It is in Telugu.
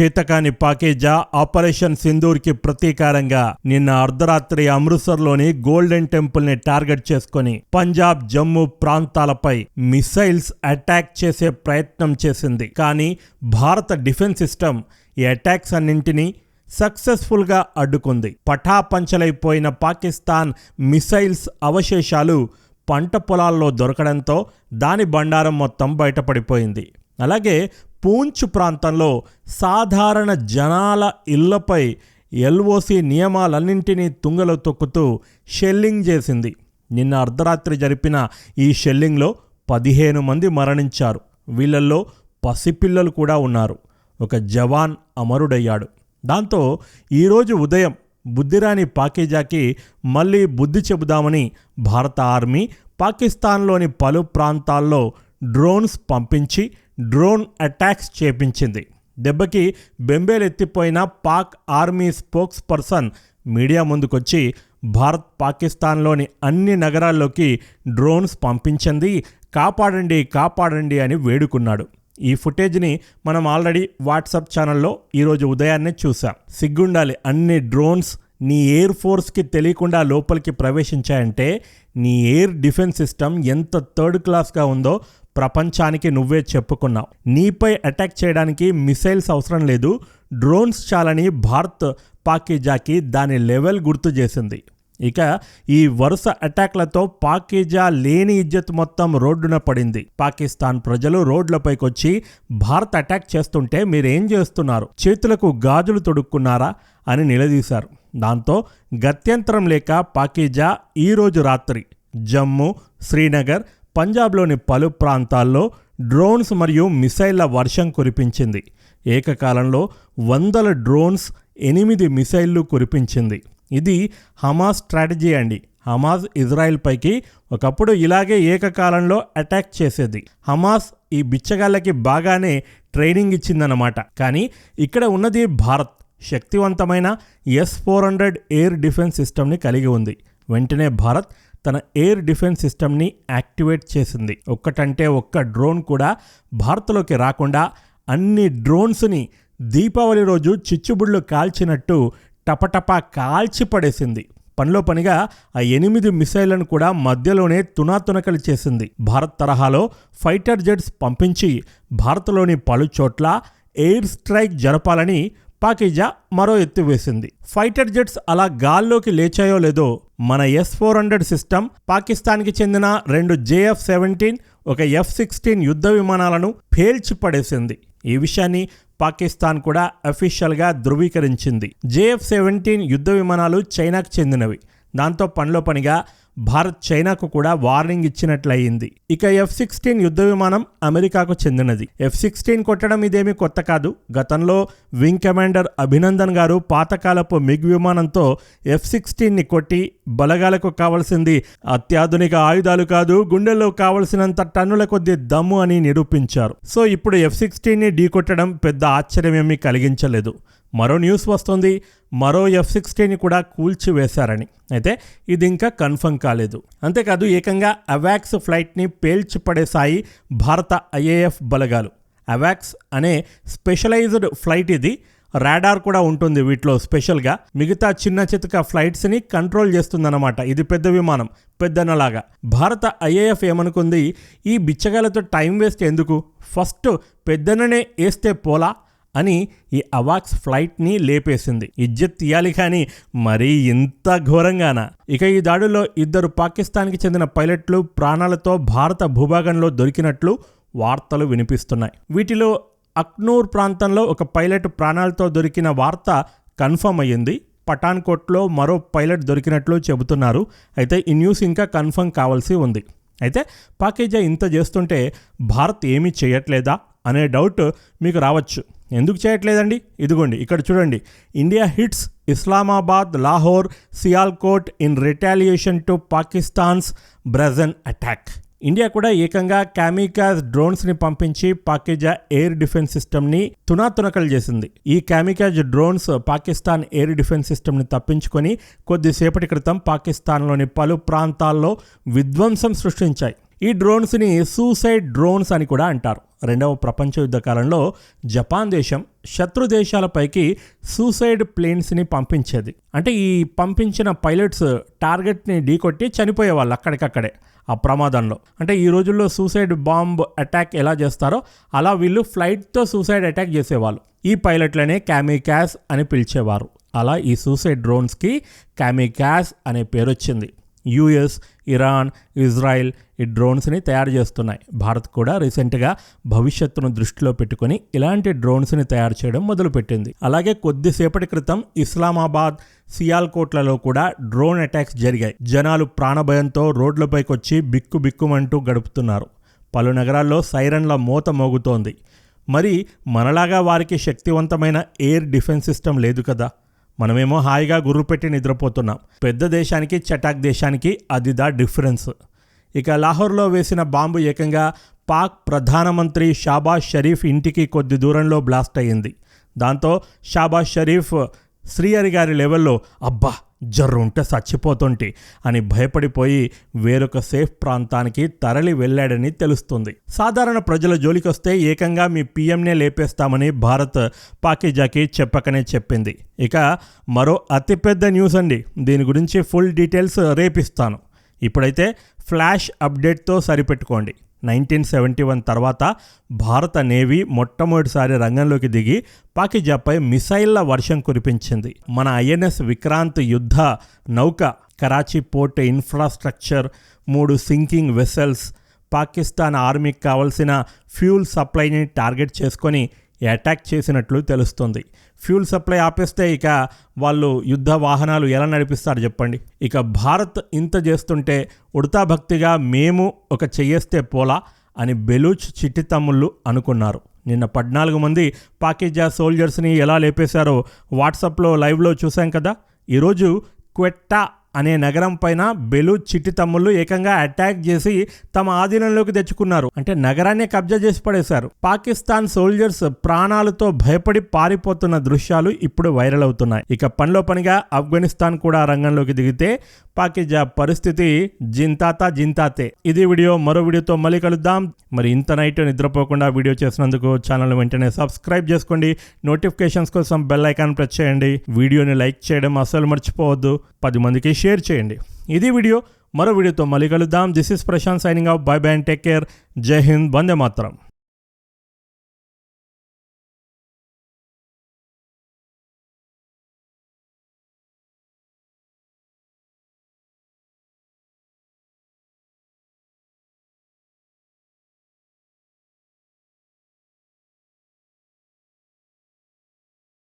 చేతకాని పాకేజా ఆపరేషన్ సింధూర్కి ప్రతీకారంగా నిన్న అర్ధరాత్రి అమృత్సర్లోని గోల్డెన్ టెంపుల్ని టార్గెట్ చేసుకొని పంజాబ్ జమ్మూ ప్రాంతాలపై మిసైల్స్ అటాక్ చేసే ప్రయత్నం చేసింది. కానీ భారత డిఫెన్స్ సిస్టమ్ ఈ అటాక్స్ అన్నింటినీ సక్సెస్ఫుల్గా అడ్డుకుంది. పటాపంచలైపోయిన పాకిస్తాన్ మిసైల్స్ అవశేషాలు పంట పొలాల్లో దొరకడంతో దాని బండారం మొత్తం బయటపడిపోయింది. అలాగే పూంచ్ ప్రాంతంలో సాధారణ జనాల ఇళ్ళపై ఎల్ఓసి నియమాలన్నింటినీ తుంగలో తొక్కుతూ షెల్లింగ్ చేసింది. నిన్న అర్ధరాత్రి జరిపిన ఈ షెల్లింగ్లో పదిహేను మంది మరణించారు. వీళ్ళల్లో పసిపిల్లలు కూడా ఉన్నారు. ఒక జవాన్ అమరుడయ్యాడు. దాంతో ఈరోజు ఉదయం బుద్ధిరాని పాకేజాకి మళ్ళీ బుద్ధి చెబుదామని భారత ఆర్మీ పాకిస్తాన్లోని పలు ప్రాంతాల్లో డ్రోన్స్ పంపించి డ్రోన్ అటాక్స్ చేపించింది. దెబ్బకి బెంబేలెత్తిపోయిన Pak army spokesperson media ముందుకొచ్చి భారత్ పాకిస్తాన్లోని అన్ని నగరాల్లోకి డ్రోన్స్ పంపించింది కాపాడండి కాపాడండి అని వేడుకున్నాడు. ఈ ఫుటేజ్ని మనం ఆల్రెడీ వాట్సాప్ ఛానల్లో ఈరోజు ఉదయాన్నే చూసాం సిగ్గుండాలి అన్ని డ్రోన్స్ నీ ఎయిర్ ఫోర్స్కి తెలియకుండా లోపలికి ప్రవేశించాయంటే నీ ఎయిర్ డిఫెన్స్ సిస్టమ్ ఎంత థర్డ్ క్లాస్గా ఉందో ప్రపంచానికి నువ్వే చెప్పుకున్నావు. నీపై అటాక్ చేయడానికి మిసైల్స్ అవసరం లేదు. డ్రోన్స్ చాలని భారత్ పాకిజాకి దాని లెవెల్ గుర్తు చేసింది. ఇక ఈ వరుస అటాక్లతో పాకిజా లేని ఇజ్జత్ మొత్తం రోడ్డున పడింది. పాకిస్తాన్ ప్రజలు రోడ్లపైకి వచ్చి భారత్ అటాక్ చేస్తుంటే మీరేం చేస్తున్నారు? చేతులకు గాజులు తొడుక్కున్నారా? అని నిలదీశారు. దాంతో గత్యంతరం లేక పాకిజా ఈరోజు రాత్రి జమ్మూ శ్రీనగర్ పంజాబ్లోని పలు ప్రాంతాల్లో డ్రోన్స్ మరియు మిసైళ్ళ వర్షం కురిపించింది. ఏకకాలంలో వందల డ్రోన్స్ ఎనిమిది మిసైళ్ళు కురిపించింది. ఇది హమాస్ స్ట్రాటజీ అండి. హమాస్ ఇజ్రాయెల్ పైకి ఒకప్పుడు ఇలాగే ఏకకాలంలో అటాక్ చేసేది. హమాస్ ఈ బిచ్చగాళ్ళకి బాగానే ట్రైనింగ్ ఇచ్చిందన్నమాట. కానీ ఇక్కడ ఉన్నది భారత్. శక్తివంతమైన S four hundred air defence సిస్టమ్ని కలిగి ఉంది. వెంటనే భారత్ తన ఎయిర్ డిఫెన్స్ సిస్టమ్ని యాక్టివేట్ చేసింది. ఒక్కటంటే ఒక్క డ్రోన్ కూడా భారత్లోకి రాకుండా అన్ని డ్రోన్స్ని దీపావళి రోజు చిచ్చుబుళ్ళు కాల్చినట్టు టపటపా కాల్చి పడేసింది. పనిలో పనిగా ఆ ఎనిమిది మిసైళ్ళను కూడా మధ్యలోనే తునాతునకలు చేసింది. భారత్ తరహాలో ఫైటర్ జెట్స్ పంపించి భారత్లోని పలు చోట్ల ఎయిర్ స్ట్రైక్ జరపాలని పాకిజా మరో ఎత్తు వేసింది. ఫైటర్ జెట్స్ అలా గాల్లోకి లేచాయో లేదో మన ఎస్ ఫోర్ హండ్రెడ్ సిస్టమ్ పాకిస్తాన్కి చెందిన రెండు జేఎఫ్ సెవెంటీన్ ఒక ఎఫ్ సిక్స్టీన్ యుద్ధ విమానాలను పేల్చి పడేసింది ఈ విషయాన్ని పాకిస్తాన్ కూడా అఫీషియల్గా ధృవీకరించింది. జేఎఫ్ సెవెంటీన్ యుద్ధ విమానాలు చైనాకు చెందినవి. దాంతో పనిలో పనిగా భారత్ చైనాకు కూడా వార్నింగ్ ఇచ్చినట్లయింది. ఇక ఎఫ్ సిక్స్టీన్ యుద్ధ విమానం అమెరికాకు చెందినది. ఎఫ్ సిక్స్టీన్ కొట్టడం ఇదేమీ కొత్త కాదు. గతంలో వింగ్ కమాండర్ అభినందన్ గారు పాతకాలపు మిగ్ విమానంతో ఎఫ్ సిక్స్టీన్ని కొట్టి బలగాలకు కావలసింది అత్యాధునిక ఆయుధాలు కాదు గుండెల్లో కావలసినంత టన్నుల కొద్ది దమ్ము అని నిరూపించారు. సో ఇప్పుడు ఎఫ్ సిక్స్టీన్ని ఢీకొట్టడం పెద్ద ఆశ్చర్యమేమీ కలిగించలేదు. మరో న్యూస్ వస్తుంది. మరో ఎఫ్ సిక్స్టీని కూడా కూల్చివేశారని. అయితే ఇది ఇంకా కన్ఫర్మ్ కాలేదు. అంతేకాదు ఏకంగా అవాక్స్ ఫ్లైట్ని పేల్చిపడేశాయి భారత ఐఏఎఫ్ బలగాలు. అవాక్స్ అనే స్పెషలైజ్డ్ ఫ్లైట్ ఇది. రాడార్ కూడా ఉంటుంది వీటిలో స్పెషల్గా. మిగతా చిన్న చితక ఫ్లైట్స్ని కంట్రోల్ చేస్తుందన్నమాట. ఇది పెద్ద విమానం పెద్దనలాగా భారత ఐఏఎఫ్ ఏమనుకుంది? ఈ బిచ్చగాలతో టైం వేస్ట్ ఎందుకు? ఫస్ట్ పెద్దననే వేస్తే పోలా? అని ఈ అవాక్స్ ఫ్లైట్ని లేపేసింది. ఇజ్జత్ తీయాలి కానీ మరీ ఇంత ఘోరంగానా? ఇక ఈ దాడిలో ఇద్దరు పాకిస్తాన్కి చెందిన పైలట్లు ప్రాణాలతో భారత భూభాగంలో దొరికినట్లు వార్తలు వినిపిస్తున్నాయి. వీటిలో అక్నూర్ ప్రాంతంలో ఒక పైలట్ ప్రాణాలతో దొరికిన వార్త కన్ఫర్మ్ అయ్యింది. పఠాన్కోట్లో మరో పైలట్ దొరికినట్లు చెబుతున్నారు. అయితే ఈ న్యూస్ ఇంకా కన్ఫర్మ్ కావాల్సి ఉంది. అయితే పాకేజా ఇంత చేస్తుంటే భారత్ ఏమీ చేయట్లేదా? అనే డౌట్ మీకు రావచ్చు. ఎందుకు చేయట్లేదండి? ఇదిగోండి ఇక్కడ చూడండి. India hits Islamabad Lahore Sialkot in retaliation to Pakistan's brazen attack. India కూడా ఏకంగా క్యామికాజ్ డ్రోన్స్ని పంపించి పాకిజా ఎయిర్ డిఫెన్స్ సిస్టమ్ని తునాతునకలు చేసింది. ఈ kamikaze drones Pakistan air defence సిస్టమ్ని తప్పించుకొని కొద్దిసేపటి క్రితం పాకిస్తాన్లోని పలు ప్రాంతాల్లో విధ్వంసం సృష్టించాయి. ఈ డ్రోన్స్ని సూసైడ్ డ్రోన్స్ అని కూడా అంటారు. రెండవ ప్రపంచ యుద్ధ కాలంలో జపాన్ దేశం శత్రు దేశాలపైకి సూసైడ్ ప్లేన్స్ని పంపించేది. అంటే ఈ పంపించిన పైలట్స్ టార్గెట్ని ఢీకొట్టి చనిపోయేవాళ్ళు అక్కడికక్కడే ఆ ప్రమాదంలో. అంటే ఈ రోజుల్లో సూసైడ్ బాంబ్ అటాక్ ఎలా చేస్తారో అలా వీళ్ళు ఫ్లైట్తో సూసైడ్ అటాక్ చేసేవాళ్ళు. ఈ పైలట్లనే క్యామికాస్ అని పిలిచేవారు. అలా ఈ సూసైడ్ డ్రోన్స్కి క్యామికాస్ అనే పేరు వచ్చింది యుఎస్ ఇరాన్ ఇజ్రాయెల్ ఈ డ్రోన్స్ని తయారు చేస్తున్నాయి. భారత్ కూడా రీసెంట్గా భవిష్యత్తును దృష్టిలో పెట్టుకొని ఇలాంటి డ్రోన్స్ని తయారు చేయడం మొదలుపెట్టింది. అలాగే కొద్దిసేపటి క్రితం ఇస్లామాబాద్ సియాల్కోట్లలో కూడా డ్రోన్ అటాక్స్ జరిగాయి. జనాలు ప్రాణభయంతో రోడ్లపైకి వచ్చి బిక్కు బిక్కుమంటూ గడుపుతున్నారు. పలు నగరాల్లో సైరన్ల మోత మోగుతోంది. మరి మనలాగా వారికి శక్తివంతమైన ఎయిర్ డిఫెన్స్ సిస్టమ్ లేదు కదా? మనమేమో హాయిగా గుర్రు పెట్టి నిద్రపోతున్నాం. పెద్ద దేశానికి చటాక్ దేశానికి అదిదా డిఫరెన్స్. ఇక లాహోర్లో వేసిన బాంబు ఏకంగా పాక్ ప్రధానమంత్రి షాబాజ్ షరీఫ్ ఇంటికి కొద్ది దూరంలో బ్లాస్ట్ అయ్యింది. దాంతో షాబాజ్ షరీఫ్ శ్రీహరి గారి లెవెల్లో అబ్బా జర్రు ఉంటే చచ్చిపోతుంటి అని భయపడిపోయి వేరొక సేఫ్ ప్రాంతానికి తరలి వెళ్ళాడని తెలుస్తుంది. సాధారణ ప్రజల జోలికొస్తే ఏకంగా మీ పీఎంనే లేపేస్తామని భారత్ పాకిజాకి చెప్పకనే చెప్పింది. ఇక మరో అతిపెద్ద న్యూస్ అండి. దీని గురించి ఫుల్ డీటెయిల్స్ రేపిస్తాను. ఇప్పుడైతే ఫ్లాష్ అప్డేట్తో సరిపెట్టుకోండి. నైన్టీన్ సెవెంటీ వన్ తర్వాత భారత నేవీ మొట్టమొదటిసారి రంగంలోకి దిగి పాకిజాపై మిసైళ్ళ వర్షం కురిపించింది. మన ఐఎన్ఎస్ విక్రాంత్ యుద్ధ నౌక కరాచీ పోర్ట్ ఇన్ఫ్రాస్ట్రక్చర్ మూడు సింకింగ్ వెసల్స్ పాకిస్తాన్ ఆర్మీకి కావలసిన ఫ్యూల్ సప్లైని టార్గెట్ చేసుకొని అటాక్ చేసినట్లు తెలుస్తుంది. ఫ్యూల్ సప్లై ఆపేస్తే ఇక వాళ్ళు యుద్ధ వాహనాలు ఎలా నడిపిస్తారు చెప్పండి. ఇక భారత్ ఇంత చేస్తుంటే ఉడతా భక్తిగా మేము ఒక చెయ్యేస్తే పోలా అని బెలూచ్ చిట్టి తమ్ముళ్ళు అనుకున్నారు. నిన్న పద్నాలుగు మంది పాకిజా సోల్జర్స్ని ఎలా లేపేశారో వాట్సాప్లో లైవ్లో చూశాం కదా. ఈరోజు క్వెట్టా అనే నగరం పైన బెలూచ్ చిట్టి తమ్ముళ్ళు ఏకంగా అటాక్ చేసి తమ ఆధీనంలోకి తెచ్చుకున్నారు. అంటే నగరాన్ని కబ్జా చేసి పడేశారు. పాకిస్తాన్ సోల్జర్స్ ప్రాణాలతో భయపడి పారిపోతున్న దృశ్యాలు ఇప్పుడు వైరల్ అవుతున్నాయి. ఇక పనిలో పనిగా ఆఫ్ఘనిస్తాన్ కూడా రంగంలోకి దిగితే పాకిజా పరిస్థితి జింతాతా జింతాతే. ఇది వీడియో మరో వీడియోతో మళ్ళీ కలుద్దాం. మరి ఇంత నైట్ నిద్రపోకుండా వీడియో చేసినందుకు ఛానల్ వెంటనే సబ్స్క్రైబ్ చేసుకోండి. నోటిఫికేషన్స్ కోసం బెల్ ఐకాన్ ప్రెస్ చేయండి. వీడియోని లైక్ చేయడం అసలు మర్చిపోవద్దు. పది మందికి షేర్ చేయండి. ఇది వీడియో మరో వీడియోతో మళ్ళీ కలుద్దాం. This is Prashant signing off bye bye and take care Jai Hind Vande మాత్రం